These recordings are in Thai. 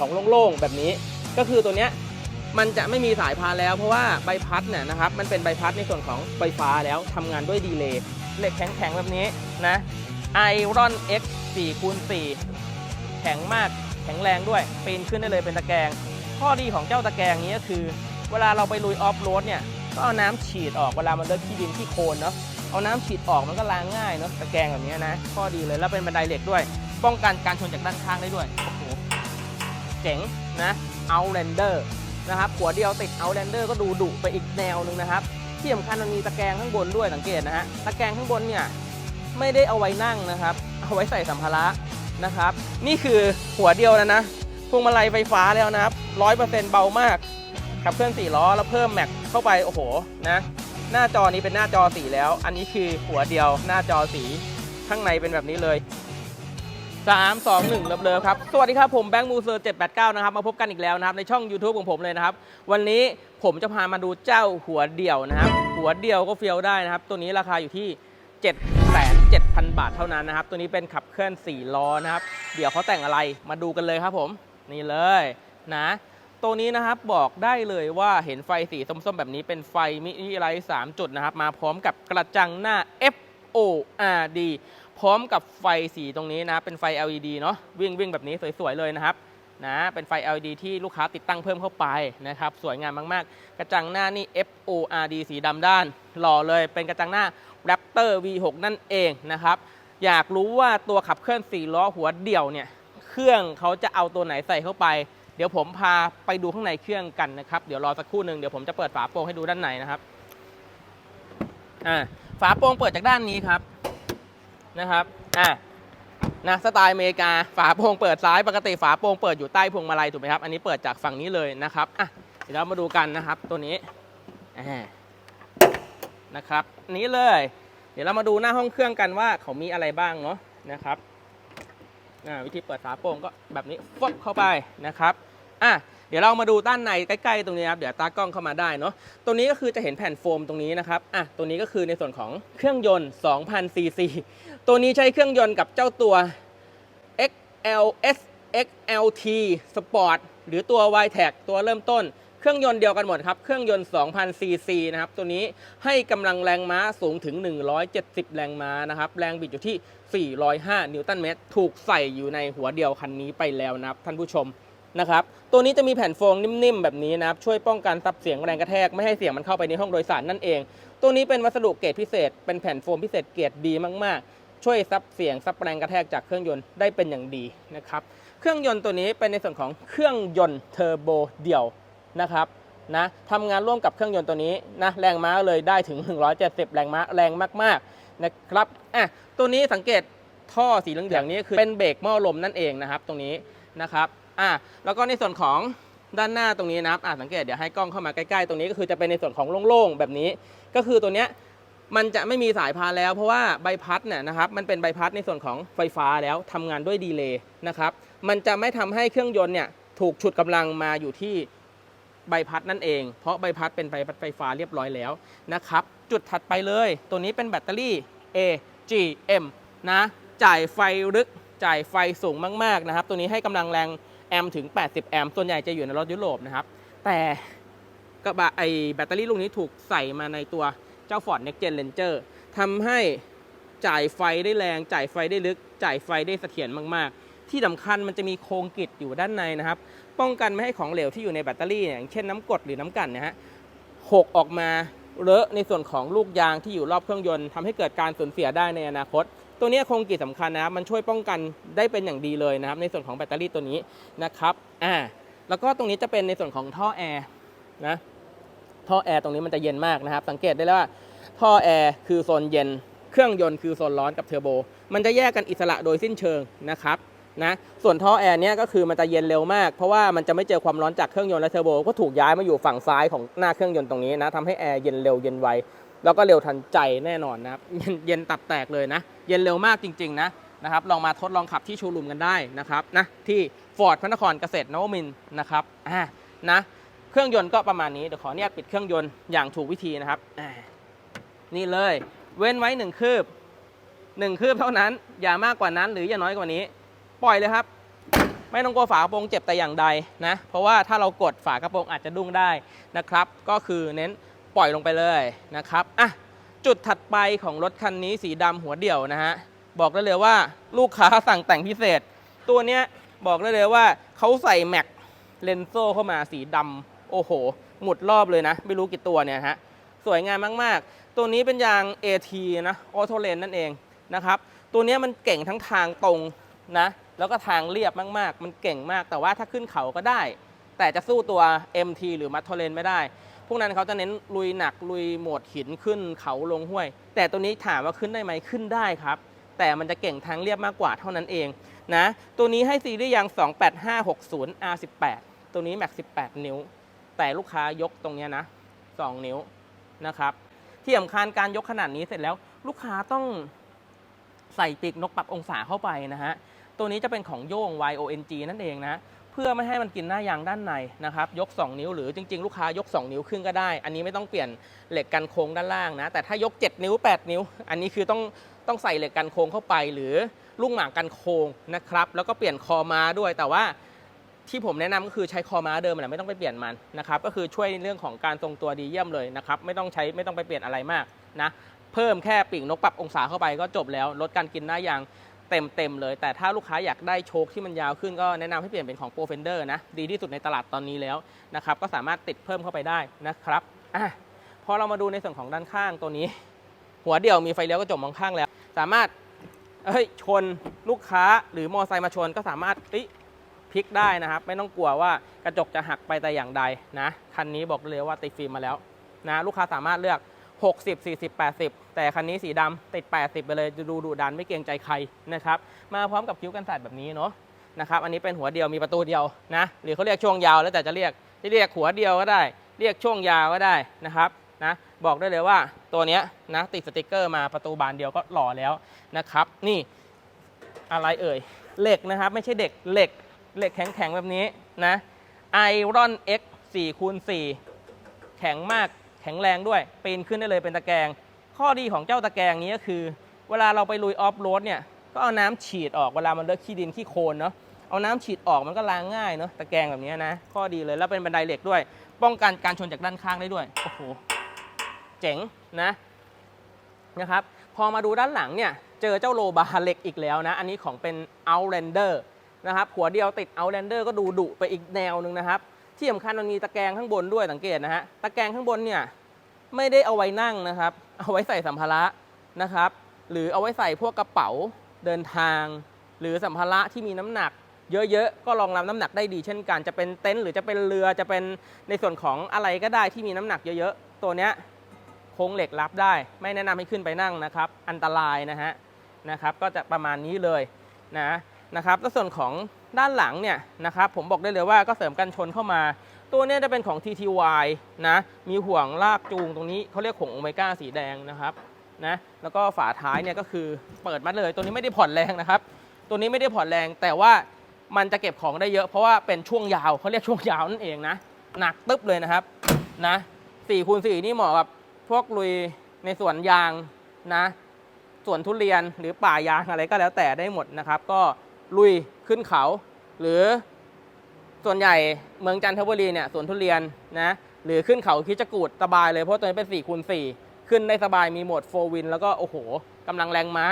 ของโล่งๆแบบนี้ ก็คือตัวเนี้ยมันจะไม่มีสายพานแล้วเพราะว่าใบพัดเนี่ยนะครับมันเป็นใบพัดในส่วนของไฟฟ้าแล้วทำงานด้วยดีเลย์เหล็กแข็งๆแบบนี้นะไอรอน X 4คูณ4แข็งมากแข็งแรงด้วยปีนขึ้นได้เลยเป็นตะแกรงข้อดีของเจ้าตะแกรงนี้ก็คือ เวลาเราไปลุยออฟโรดเนี่ยก็เอาน้ำฉีดออกเวลามันเดินที่ดินที่โคลนเนาะเอาน้ำฉีดออกมันก็ล้างง่ายเนาะตะแกรงแบบนี้นะ ข้อดีเลยแล้วเป็นบันไดเหล็กด้วย ป้องกันการชนจากด้านข้างได้ด้วย เจ๋งนะเอาแลนเดอร์นะครับหัวเดียวติดเอาแลนเดอร์ก็ดูดุไปอีกแนวหนึ่งนะครับ ที่สำคัญมันมีตะแกรงข้างบนด้วยสังเกตนะฮะตะแกรงข้างบนเนี่ยไม่ได้เอาไว้นั่งนะครับ เอาไว้ใส่สัมภาระนะครับ นี่คือหัวเดียวแล้วนะพวงมาลัยไฟฟ้าแล้วนะครับร้อยเปอร์เซ็นต์เบามากขับเคลื่อน4ล้อแล้วเพิ่มแม็กเข้าไปโอ้โหนะหน้าจอนี้เป็นหน้าจอสีแล้ว อันนี้คือหัวเดียวหน้าจอสีข้างในเป็นแบบนี้เลย 3 2 1เลิฟๆครับ สวัสดีครับ ผมแบงค์มูเซอร์789 นะครับ มาพบกันอีกแล้วนะครับ ในช่อง YouTube ของผมเลยนะครับ วันนี้ผมจะพามาดูเจ้าหัวเดี่ยวนะครับ หัวเดี่ยวก็เฟี้ยวได้นะครับ ตัวนี้ราคาอยู่ที่ 7,700 บาทเท่านั้นนะครับ ตัวนี้เป็นขับเคลื่อน 4 ล้อนะครับ เดี๋ยวเขาแต่งอะไรมาดูกันเลยครับผม นี่เลยนะ ตัวนี้นะครับบอกได้เลยว่าเห็นไฟสีส้มๆ แบบนี้เป็นไฟมินิไลท์3จุดนะครับ มาพร้อมกับกระจังหน้า ORD พร้อมกับไฟสีตรงนี้นะ เป็นไฟ LED เนาะวิ่งวิ่งแบบนี้สวย ๆ เลยนะครับนะเป็นไฟ LED ที่ลูกค้าติดตั้งเพิ่มเข้าไปนะครับ สวยงามมาก ๆ กระจังหน้านี่ FORD สีดำด้าน หล่อเลยเป็นกระจังหน้า Raptor V6 นั่นเองนะครับ อยากรู้ว่าตัวขับเคลื่อน4ล้อหัวเดี่ยวเนี่ย เครื่องเขาจะเอาตัวไหนใส่เข้าไป เดี๋ยวผมพาไปดูข้างในเครื่องกันนะครับ เดี๋ยวรอสักครู่หนึ่งเดี๋ยวผมจะเปิดฝาโปร่งให้ดูด้านในนะครับอ่า ฝาโปร่งเปิดจากด้านนี้ครับนะครับอ่านะสไตล์อเมริกาฝาโปร่งเปิดซ้ายปกติฝาโปร่งเปิดอยู่ใต้พวงมาลัยถูกไหมครับอันนี้เปิดจากฝั่งนี้เลยนะครับอะเดี๋ยวเรามาดูกันนะครับตัวนี้นะครับนี้เลย เดี๋ยวเรามาดูหน้าห้องเครื่องกันว่าเขามีอะไรบ้างเนาะนะครับอ่าวิธีเปิดฝาโปร่งก็แบบนี้ฟบเข้าไปนะครับ อะเดี๋ยวเรามาดูด้านในใกล้ๆตรงนี้ครับเดี๋ยวตากล้องเข้ามาได้เนาะตรงนี้ก็คือจะเห็นแผ่นโฟมตรงนี้นะครับอะตัวนี้ก็คือในส่วนของเครื่องยนต์2,000ซีซีตัวนี้ใช้เครื่องยนต์กับเจ้าตัว XLS XLT Sport หรือตัว y t e c ตัวเริ่มต้น เครื่องยนต์เดียวกันหมดครับ เครื่องยนต์ 2,000 ซีซีนะครับ ตัวนี้ให้กำลังแรงม้าสูงถึง 170 แรงม้านะครับ แรงบิดอยู่ที่ 405 นิวตันเมตร ถูกใส่อยู่ในหัวเดียวคันนี้ไปแล้วนะครับท่านผู้ชม นะครับ ตัวนี้จะมีแผ่นโฟมนิ่มๆ แบบนี้นะครับ ช่วยป้องกันซับเสียงแรงกระแทก ไม่ให้เสียงมันเข้าไปในห้องโดยสารนั่นเอง ตัวนี้เป็นวัสดุเกรดพิเศษ เป็นแผ่นโฟมพิเศษเกรดดีมากๆ ช่วยซับเสียงซับแรงกระแทกจากเครื่องยนต์ได้เป็นอย่างดีนะครับ เครื่องยนต์ตัวนี้เป็นในส่วนของเครื่องยนต์เทอร์โบเดี่ยวนะครับนะทำงานร่วมกับเครื่องยนต์ตัวนี้นะแรงม้าเลยได้ถึง 170 แรงม้าแรงมากๆนะครับอะตัวนี้สังเกตท่อสีเหลืองๆนี้คือเป็นเบรกหม้อลมนั่นเองนะครับ ตรงนี้นะครับ อะแล้วก็ในส่วนของด้านหน้าตรงนี้นะครับอะสังเกตเดี๋ยวให้กล้องเข้ามาใกล้ๆ ตรงนี้ก็คือจะเป็นในส่วนของโล่งๆแบบนี้ ก็คือตัวเนี้ยมันจะไม่มีสายพานแล้วเพราะว่าใบพัดเนี่ยนะครับมันเป็นใบพัดในส่วนของไฟฟ้าแล้วทำงานด้วยดีเลย์นะครับมันจะไม่ทำให้เครื่องยนต์เนี่ยถูกฉุดกำลังมาอยู่ที่ใบพัดนั่นเอง เพราะใบพัดเป็นใบพัดไฟฟ้าเรียบร้อยแล้วนะครับจุดถัดไปเลย ตัวนี้เป็นแบตเตอรี่ AGM นะจ่ายไฟลึกจ่ายไฟสูงมากๆนะครับตัวนี้ให้กำลังแรง แอมป์ถึง 80 แอมป์ส่วนใหญ่จะอยู่ในรถยุโรปนะครับ แต่กระบะไอแบตเตอรี่ลูกนี้ถูกใส่มาในตัวเจ้า Ford Next Gen Ranger ทำให้จ่ายไฟได้แรง จ่ายไฟได้ลึก จ่ายไฟได้เสถียรมาก ๆ ที่สำคัญมันจะมีโครงกิดอยู่ด้านในนะครับ ป้องกันไม่ให้ของเหลวที่อยู่ในแบตเตอรี่เนี่ยอย่างเช่นน้ำกรดหรือน้ำกันนะฮะหกออกมาเลอะในส่วนของลูกยางที่อยู่รอบเครื่องยนต์ทำให้เกิดการสูญเสียได้ในอนาคต ตัวนี้โครงกริดสำคัญนะครับมันช่วยป้องกันได้เป็นอย่างดีเลยนะครับ ในส่วนของแบตเตอรี่ตัวนี้นะครับอ่าแล้วก็ตรงนี้จะเป็นในส่วนของท่อแอร์นะท่อแอร์ตรงนี้มันจะเย็นมากนะครับ สังเกตได้เลยว่าท่อแอร์คือโซนเย็น เครื่องยนต์คือโซนร้อนกับเทอร์โบ มันจะแยกกันอิสระโดยสิ้นเชิงนะครับนะส่วนท่อแอร์เนี้ยก็คือมันจะเย็นเร็วมาก เพราะว่ามันจะไม่เจอความร้อนจากเครื่องยนต์และเทอร์โบก็ถูกย้ายมาอยู่ฝั่งซ้ายของหน้าเครื่องยนต์ตรงนี้นะทำให้แอร์เย็นเร็วเย็นไวแล้วก็เร็วทันใจแน่นอนนะครับเย็นตับแตกเลยนะ เย็นเร็วมากจริง ๆ นะนะครับลองมาทดลองขับที่ชว์รูมกันได้นะครับนะที่ฟอร์ดพระนครเกษตรนวมินทร์นะครับอ่านะเครื่องยนต์ก็ประมาณนี้เดี๋ยวขออนุญาตปิดเครื่องยนต์อย่างถูกวิธีนะครับอ่านี่เลยเว้นไว้หนึ่งคืบหนึ่งคืบเท่านั้น อย่ามากกว่านั้นหรืออย่าน้อยกว่านี้ ปล่อยเลยครับ ไม่ต้องกลัวฝากระโปรงเจ็บแต่อย่างใดนะเพราะว่าถ้าเรากดฝากระโปรงอาจจะดุ้งได้นะครับ ก็คือเน้นปล่อยลงไปเลยนะครับอะ จุดถัดไปของรถคันนี้สีดำหัวเดี่ยวนะฮะ บอกได้เลยว่าลูกค้าสั่งแต่งพิเศษ ตัวเนี้ยบอกได้เลยว่าเขาใส่แม็กเลนโซเข้ามาสีดำโอ้โห หมุดรอบเลยนะ ไม่รู้กี่ตัวเนี่ยฮะ สวยงามมาก ๆ ตัวนี้เป็นยาง AT นะออโตเลนนั่นเองนะครับ ตัวเนี้ยมันเก่งทั้งทางตรงนะ แล้วก็ทางเรียบมาก ๆ มันเก่งมาก แต่ว่าถ้าขึ้นเขาก็ได้ แต่จะสู้ตัว MT หรือมัทโทเลนไม่ได้ พวกนั้นเขาจะเน้นลุยหนักลุยโหมดหินขึ้นเขาลงห้วย แต่ตัวนี้ถามว่าขึ้นได้ไหมขึ้นได้ครับ แต่มันจะเก่งทางเรียบมากกว่าเท่านั้นเองนะตัวนี้ให้ซีรีส์ยาง 28560 R18 ตัวนี้แม็ก18 นิ้ว แต่ลูกค้ายกตรงเนี้ยนะ 2 นิ้วนะครับที่สำคัญการยกขนาดนี้เสร็จแล้วลูกค้าต้องใส่ปีกนกปรับองศาเข้าไปนะฮะ ตัวนี้จะเป็นของโย่ง YONG นั่นเองนะ พื่อไม่ให้มันกินหน้ายางด้านในนะครับยก 2 นิ้วหรือจริง ๆ ลูกค้ายก 2 นิ้วขึ้นก็ได้ อันนี้ไม่ต้องเปลี่ยนเหล็กกันโค้งด้านล่างนะแต่ถ้ายก 7 นิ้ว 8 นิ้ว อันนี้คือต้องต้องใส่เหล็กกันโค้งเข้าไป หรือลูกหมากกันโค้งนะครับแล้วก็เปลี่ยนคอม้าด้วยแต่ว่าที่ผมแนะนำก็คือใช้คอม้าเดิมแหละไม่ต้องไปเปลี่ยนมันนะครับก็คือช่วยในเรื่องของการทรงตัวดีเยี่ยมเลยนะครับไม่ต้องใช้ไม่ต้องไปเปลี่ยนอะไรมากนะเพิ่มแค่ปีกนกปรับองศาเข้าไปก็จบแล้วลดการกินหน้ายาง เต็มเต็มๆเลย แต่ถ้าลูกค้าอยากได้โชคที่มันยาวขึ้นก็แนะนำให้เปลี่ยนเป็นของ Pro Fender นะ ดีที่สุดในตลาดตอนนี้แล้วนะครับ ก็สามารถติดเพิ่มเข้าไปได้นะครับอะพอเรามาดูในส่วนของด้านข้างตัวนี้ หัวเดี่ยวมีไฟเลี้ยวกระจกมองข้างแล้ว สามารถเอ้ยชนลูกค้าหรือมอไซค์มาชนก็สามารถเอ้ยพลิกได้นะครับ ไม่ต้องกลัวว่ากระจกจะหักไปแต่อย่างใดนะคันนี้บอกเลยว่าติดฟิล์มมาแล้วนะลูกค้าสามารถเลือก 60 40 80 แต่คันนี้สีดำติด 80 ไปเลยดูดุดันไม่เกรงใจใครนะครับ มาพร้อมกับคิ้วกันสาดแบบนี้เนาะนะครับอันนี้เป็นหัวเดียวมีประตูเดียวนะหรือเขาเรียกช่วงยาวแล้วแต่จะเรียกจะเรียกหัวเดียวก็ได้ เรียกช่วงยาวก็ได้นะครับนะบอกได้เลยว่าตัวนี้นะติดสติกเกอร์มาประตูบานเดียวก็หล่อแล้วนะครับ นี่อะไรเอ่ยเหล็กนะครับ ไม่ใช่เด็กเหล็กเหล็กแข็งๆแบบนี้นะไอรอน X 4คูณ4แข็งมาก แข็งแรงด้วยปีนขึ้นได้เลยเป็นตะแกรงข้อดีของเจ้าตะแกรงนี้ก็คือ เวลาเราไปลุยออฟโรดเนี่ยก็เอาน้ำฉีดออกเวลามันเลอะขี้ดินขี้โคลนเนาะเอาน้ำฉีดออกมันก็ล้างง่ายเนาะตะแกรงแบบนี้นะ ข้อดีเลยแล้วเป็นบันไดเหล็กด้วย ป้องกันการชนจากด้านข้างได้ด้วยโอ้โหเจ๋งนะนะครับพอมาดูด้านหลังเนี่ยเจอเจ้าโลบาร์เหล็กอีกแล้วนะ อันนี้ของเป็น Outlander นะครับหัวเดียวติด Outlander ก็ดูดุไปอีกแนวหนึ่งนะครับ ที่สำคัญมันมีตะแกรงข้างบนด้วยสังเกตนะฮะตะแกรงข้างบนเนี่ยไม่ได้เอาไว้นั่งนะครับ เอาไว้ใส่สัมภาระนะครับ หรือเอาไว้ใส่พวกกระเป๋าเดินทาง หรือสัมภาระที่มีน้ำหนัก เยอะๆก็รองรับน้ำหนักได้ดีเช่นกันจะเป็นเต็นท์หรือจะเป็นเรือจะเป็นในส่วนของอะไรก็ได้ที่มีน้ำหนักเยอะๆตัวเนี้ยโครงเหล็กรับได้ ไม่แนะนำให้ขึ้นไปนั่งนะครับ อันตรายนะฮะนะครับ ก็จะประมาณนี้เลยนะ นะครับแล้วส่วนของด้านหลังเนี่ยนะครับผมบอกได้เลยว่าก็เสริมกันชนเข้ามา ตัวนี้จะเป็นของ TTY นะมีห่วงลากจูงตรงนี้เขาเรียกห่วงโอเมก้าสีแดงนะครับนะแล้วก็ฝาท้ายเนี่ยก็คือเปิดมาเลย ตัวนี้ไม่ได้ผ่อนแรงนะครับ ตัวนี้ไม่ได้ผ่อนแรงแต่ว่ามันจะเก็บของได้เยอะเพราะว่าเป็นช่วงยาวเขาเรียกช่วงยาวนั่นเองนะหนักตึ๊บเลยนะครับนะ4คูณ4นี่เหมาะกับพวกลุยในสวนยางนะสวนทุเรียนหรือป่ายางอะไรก็แล้วแต่ได้หมดนะครับ ก็ ลุยขึ้นเขา หรือส่วนใหญ่เมืองจันทบุรีเนี่ยสวนทุเรียนนะหรือขึ้นเขาคิจกูดสบายเลยเพราะตัวนี้เป็น4คูณ4ขึ้นได้สบายมีโหมดโฟวินแล้วก็ โอ้โหกำลังแรงม้า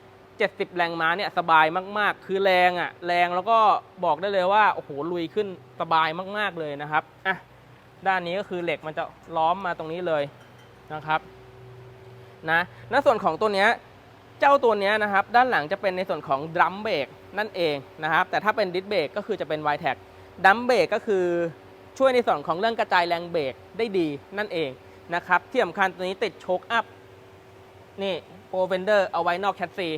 170แรงม้าเนี่ยสบายมาก ๆ คือแรงอะ่ะแรงแล้วก็บอกได้เลยว่า โอ้โห ลุยขึ้นสบายมาก ๆ เลยนะครับอะด้านนี้ก็คือเหล็กมันจะล้อมมาตรงนี้เลยนะครับนะในส่วนของตัวเนี้ย เจ้าตัวนี้นะครับด้านหลังจะเป็นในส่วนของดรัมเบรกนั่นเองนะครับแต่ถ้าเป็นดิสเบรกก็คือจะเป็น y t a c ดัมเบรกก็คือช่วยในส่วนของเรื่องกระจายแรงเบรกได้ดีนั่นเองนะครับที่สำคัญตัวนี้ติดโชคอัพนี่โปรเฟนเดอร์เอาไว้นอกแคสซี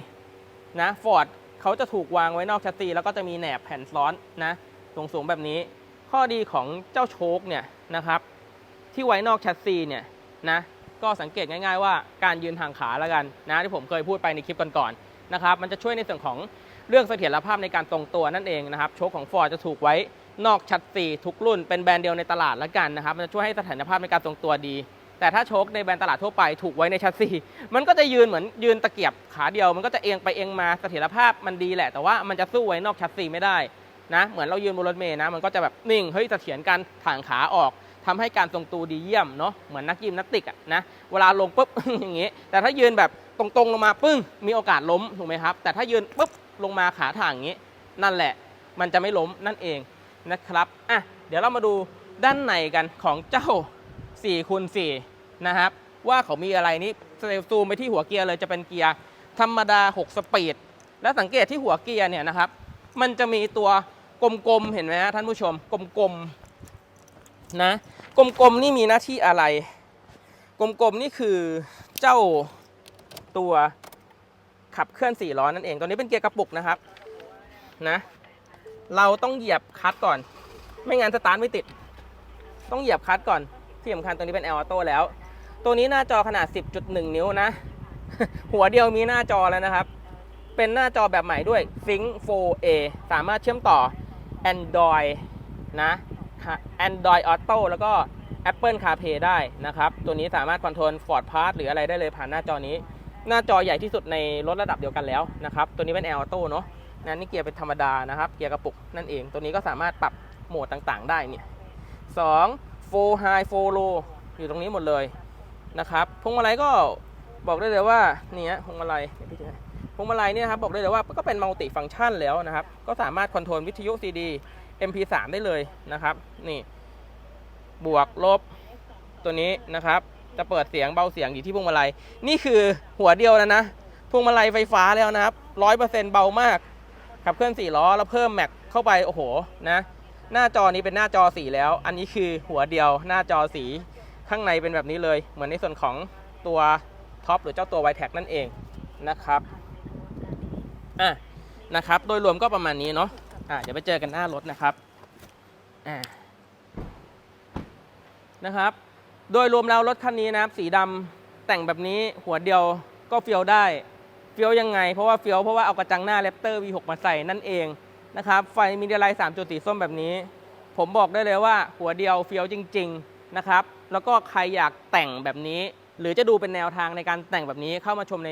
นะฟอร์ดเขาจะถูกวางไว้นอกแคสซีแล้วก็จะมีแหนบแผ่นซ้อนนะสูงๆแบบนี้ ข้อดีของเจ้าโชคเนี่ยนะครับที่ไว้นอกแชสซีเนี่ยนะ ก็สังเกตง่ายๆว่าการยืนห่างขาแล้วกันนะที่ผมเคยพูดไปในคลิปก่อนๆนะครับมันจะช่วยในส่วนของเรื่องเสถียรภาพในการทรงตัวนั่นเองนะครับโชคของ Ford จะถูกไว้นอกชัดซีทุกรุ่นเป็นแบรนด์เดียวในตลาดแล้วกันนะครับมันจะช่วยให้เสถียรภาพในการทรงตัวดี แต่ถ้าโชคในแบรนด์ตลาดทั่วไปถูกไว้ในชัดซีมันก็จะยืนเหมือนยืนตะเกียบขาเดียว มันก็จะเอียงไปเอียงมาเสถียรภาพมันดีแหละ แต่ว่ามันจะสู้ไว้นอกชัดซีไม่ได้นะเหมือนเรายืนบนรถเมล์นะมันก็จะแบบนิ่งเฮ้ยเสถียรการถ่างขาออก ทำให้การทรงตัวดีเยี่ยมเนาะเหมือนนักยิมนาสติกอะนะเวลาลงปุ๊บ อย่างงี้ แต่ถ้ายืนแบบตรงๆลงมาปึ้ง มีโอกาสล้มถูกไหมครับ แต่ถ้ายืนปุ๊บลงมาขาถ่างอย่างงี้ นั่นแหละ มันจะไม่ล้มนั่นเองนะครับอะเดี๋ยวเรามาดูด้านในกันของเจ้า4คูณ4นะครับว่าเขามีอะไรนี่ซูมไปที่หัวเกียร์เลยจะเป็นเกียร์ธรรมดา 6 สปีด แล้วสังเกตที่หัวเกียร์เนี่ยนะครับ มันจะมีตัวกลมๆ เห็นไหมฮะท่านผู้ชม กลมๆ นะ กลมๆนี่มีหน้าที่อะไร กลมๆนี่คือเจ้าตัวขับเคลื่อน4ล้อนั่นเอง ตัวนี้เป็นเกียร์กระปุกนะครับ นะ เราต้องเหยียบคลัตช์ก่อน ไม่งั้นสตาร์ทไม่ติด ต้องเหยียบคลัตช์ก่อน ที่สำคัญตัวนี้เป็น L Auto แล้ว ตัวนี้หน้าจอขนาด 10.1 นิ้วนะ หัวเดียวมีหน้าจอแล้วนะครับ เป็นหน้าจอแบบใหม่ด้วย Sync 4A สามารถเชื่อมต่อ Android นะ Android Auto แล้วก็ Apple CarPlay ได้นะครับ ตัวนี้สามารถคอนโทรล Ford Pass หรืออะไรได้เลยผ่านหน้าจอนี้ หน้าจอใหญ่ที่สุดในรถระดับเดียวกันแล้วนะครับ ตัวนี้เป็น L Auto เนอะนะนี่เกียร์เป็นธรรมดานะครับ เกียร์กระปุกนั่นเอง ตัวนี้ก็สามารถปรับโหมดต่างๆ ได้เนี่ยสอง Full High 4 Low อยู่ตรงนี้หมดเลยนะครับ พวงมาลัยก็บอกได้เลยว่านี่ฮะพวงมาลัยพวงมาลัยเนี่ยครับบอกได้เลยว่าก็เป็นมัลติฟัง c t ชันแล้วนะครับ ก็สามารถคอนโทรลวิทยุ CD MP3 ได้เลยนะครับ นี่ บวกลบตัวนี้นะครับ จะเปิดเสียงเบาเสียงอยู่ที่พวงมาลัย นี่คือหัวเดียวแล้วนะพวงมาลัยไฟฟ้าแล้วนะครับร้อยเปอร์เซ็นต์เบามาก ขับเคลื่อนสี่ล้อแล้วเพิ่มแม็กเข้าไปโอ้โหนะ หน้าจอนี้เป็นหน้าจอสีแล้ว อันนี้คือหัวเดียวหน้าจอสีข้างในเป็นแบบนี้เลย เหมือนในส่วนของตัวท็อปหรือเจ้าตัว y t แท็นั่นเองนะครับอะนะครับ โดยรวมก็ประมาณนี้เนาะ อะเดี๋ยวไปเจอกันหน้ารถนะครับอ่านะครับ โดยรวมแล้วรถคันนี้นะครับ สีดำแต่งแบบนี้หัวเดียวก็เฟี้ยวได้เฟี้ยวยังไง เพราะว่าเฟี้ยวเพราะว่าเอากระจังหน้าแรปเตอร์ V6 มาใส่นั่นเองนะครับไฟมีเดียไลท์3จุดสีส้มแบบนี้ ผมบอกได้เลยว่าหัวเดียวเฟี้ยวจริง ๆนะครับ แล้วก็ใครอยากแต่งแบบนี้ หรือจะดูเป็นแนวทางในการแต่งแบบนี้เข้ามาชมใน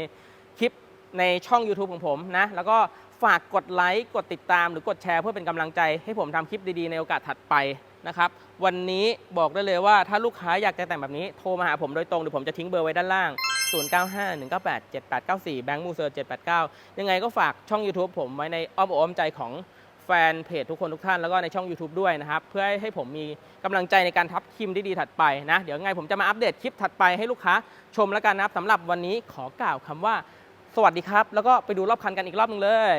คลิปในช่อง YouTube ของผมนะ แล้วก็ ฝากกดไลค์กดติดตามหรือกดแชร์เพื่อเป็นกำลังใจ ให้ผมทำคลิปดีๆ ในโอกาสถัดไปนะครับวันนี้บอกได้เลยว่าถ้าลูกค้าอยากจะแต่งแบบนี้โทรมาหาผมโดยตรงเดี๋ยวผมจะทิ้งเบอร์ไว้ด้านล่าง 0951987894 แบงค์มูเซอร์789 ยังไงก็ฝากช่อง YouTube ผมไว้ในอ้อมอกอ้อมใจของแฟนเพจทุกคนทุกท่านแล้วก็ในช่อง YouTube ด้วยนะครับ เพื่อให้ผมมีกำลังใจในการทับคลิปที่ดีถัดไปนะ เดี๋ยวยังไงผมจะมาอัปเดตคลิปถัดไปให้ลูกค้าชมแล้วกันนะครับสำหรับวันนี้ขอกล่าวคำว่า สวัสดีครับ แล้วก็ไปดูรอบคันกันอีกรอบหนึงเลย